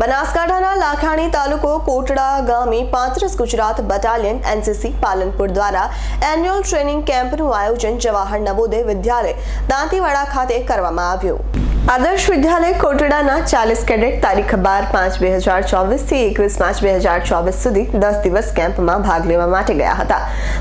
બનાસકાંઠાના લાખાણી તાલુકો કોટડા ગામે પાંત્રીસ ગુજરાત બટાલિયન એનસીસી પાલનપુર દ્વારા એન્યુઅલ ટ્રેનિંગ કેમ્પનું આયોજન જવાહર નવોદય વિદ્યાલય દાંતીવાડા ખાતે કરવામાં આવ્યું. આદર્શ વિદ્યાલય કોટડાના ચાલીસ કેડેટ તારીખ બાર પાંચ બે હજાર ચોવીસથી એકવીસ પાંચ બે હજાર ચોવીસ સુધી દસ દિવસ કેમ્પમાં ભાગ લેવા માટે ગયા હતા.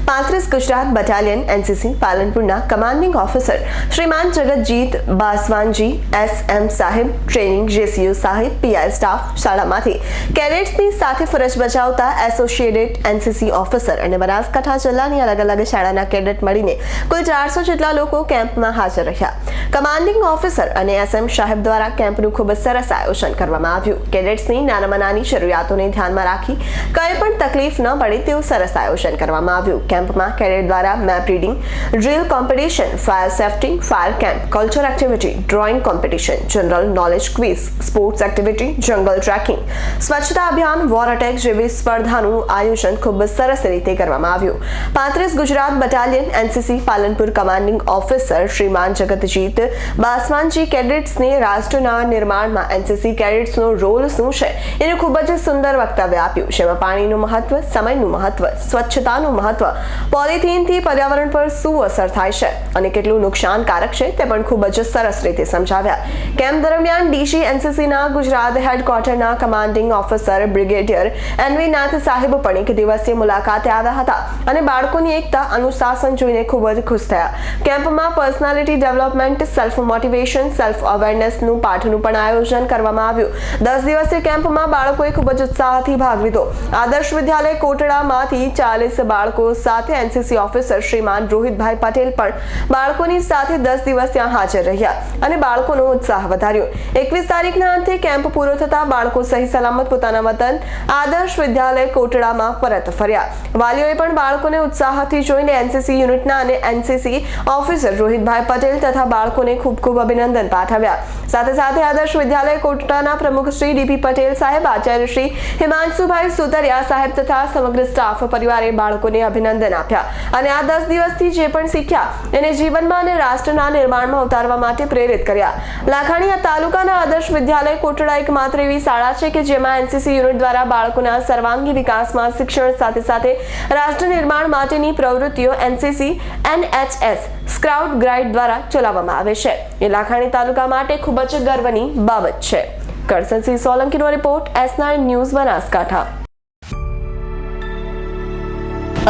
પાંત્રીસ Gujarat battalion NCC પાલનપુરના commanding officer Shriman Jagatjit Baswanji S M સાહેબ ટ્રેનિંગ જેસીયુ સાહેબ પીઆઈ સ્ટાફ શાળામાંથી. કેડેટ્સની સાથે ફરજ બજાવતા એસોસિએટેડ એનસીસી ઓફિસર અને બનાસકાંઠા જિલ્લાની અલગ અલગ શાળાના કેડેટ મળીને કુલ ચારસો જેટલા લોકો કેમ્પમાં હાજર રહ્યા. કમાન્ડિંગ ઓફિસર અને એસએમ સાહેબ દ્વારા કેમ્પનું ખૂબ જ સરસ આયોજન કરવામાં આવ્યું. કેડેટ્સની નાનામાં નાની જરૂરિયાતોને ધ્યાનમાં રાખી કંઈ પણ તકલીફ ન પડે તેવું સરસ આયોજન કરવામાં આવ્યું. કેમ્પમાં કેડેટ દ્વારા map reading, drill competition, fire safety, fire camp, culture activity, drawing competition, general knowledge quiz, sports activity, jungle trekking, સ્વચ્છતા અભિયાન, વોર અટેક જેવી સ્પર્ધાનું આયોજન ખૂબ જ સરસ રીતે કરવામાં આવ્યું. પાંત્રીસ Gujarat battalion NCC Palanpur commanding officer Shriman Jagatjit Baswanji કેડેટ્સને રાષ્ટ્રના નિર્માણમાં એનસીસી કેડેટ્સનો રોલ શું છે? એને ખૂબ જ સુંદર વક્તવ્ય આપ્યું જેમાં પાણીનું મહત્વ, સમયનું મહત્વ, સ્વચ્છતાનું મહત્વ, પોલિથીનથી પર્યાવરણ પર શું અસર થાય છે અને કેટલું નુકસાનકારક છે તે પણ ખૂબ જ સરસ રીતે સમજાવ્યા. કેમ્પ દરમિયાન ડીસી એનસીસીના Gujarat હેડક્વાર્ટરના commanding officer brigadier NV Nath સાહેબ પણ એક દિવસીય મુલાકાતે આવ્યા હતા અને બાળકોની એકતા અનુશાસન જોઈને ખૂબ જ ખુશ થયા. કેમ્પમાં personality development self motivation self અવેરનેસનું પાઠનું પણ આયોજન કરવામાં આવ્યું. દસ દિવસીય કેમ્પમાં બાળકોએ ખૂબ જ ઉત્સાહથી ભાગ લીધો. આદર્શ વિદ્યાલય કોટડામાંથી ચાલીસ બાળકો સાથે એનસીસી ઓફિસર શ્રીમાન રોહિતભાઈ પટેલ પણ બાળકોની સાથે દસ દિવસ ત્યાં હાજર રહ્યા અને બાળકોનો ઉત્સાહ વધાર્યો. એકવીસ તારીખના અંતે કેમ્પ પૂરો થતા બાળકો સહી સલામત પોતાના વતન આદર્શ વિદ્યાલય કોટડામાં પરત ફર્યા. વાલીઓએ પણ બાળકોને ઉત્સાહથી જોઈને એનસીસી યુનિટના અને એનસીસી ઓફિસર રોહિતભાઈ પટેલ તથા બાળકોને ખૂબ ખૂબ અભિનંદન પાઠવ્યા. સાથે સાથે આદર્શ વિદ્યાલય કોટડાના પ્રમુખ શ્રી ડીપી પટેલ સાહેબ, આચાર્ય શ્રી હિમાંશુભાઈ સુતરિયા સાહેબ તથા સમગ્ર સ્ટાફ પરિવારે બાળકોને અભિનંદન આપ્યા અને આ દસ દિવસથી જે પણ શીખ્યા એને જીવનમાં અને રાષ્ટ્રના નિર્માણમાં ઉતારવા માટે પ્રેરિત કર્યા. લાખાણીયા તાલુકાના આદર્શ વિદ્યાલય કોટડા એક માત્ર એવી શાળા છે કે જેમાં એનસીસી યુનિટ દ્વારા બાળકોના સર્વાંગી વિકાસમાં શિક્ષણ સાથે સાથે રાષ્ટ્ર નિર્માણ માટેની પ્રવૃત્તિઓ એનસીસી, એનએચએસ, સ્કાઉટ ગાઈડ દ્વારા ચલાવવામાં આવે છે. એ લાખાણી તાલુકા માટે ખૂબ જ ગર્વની બાબત છે. Karsansinh સોલંકીનો report, S nine news Banaskantha.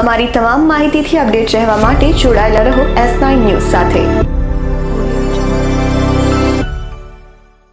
અમારી તમામ માહિતીથી અપડેટ રહેવા માટે જોડાયેલા રહો એસ નાઇન ન્યૂઝ સાથે.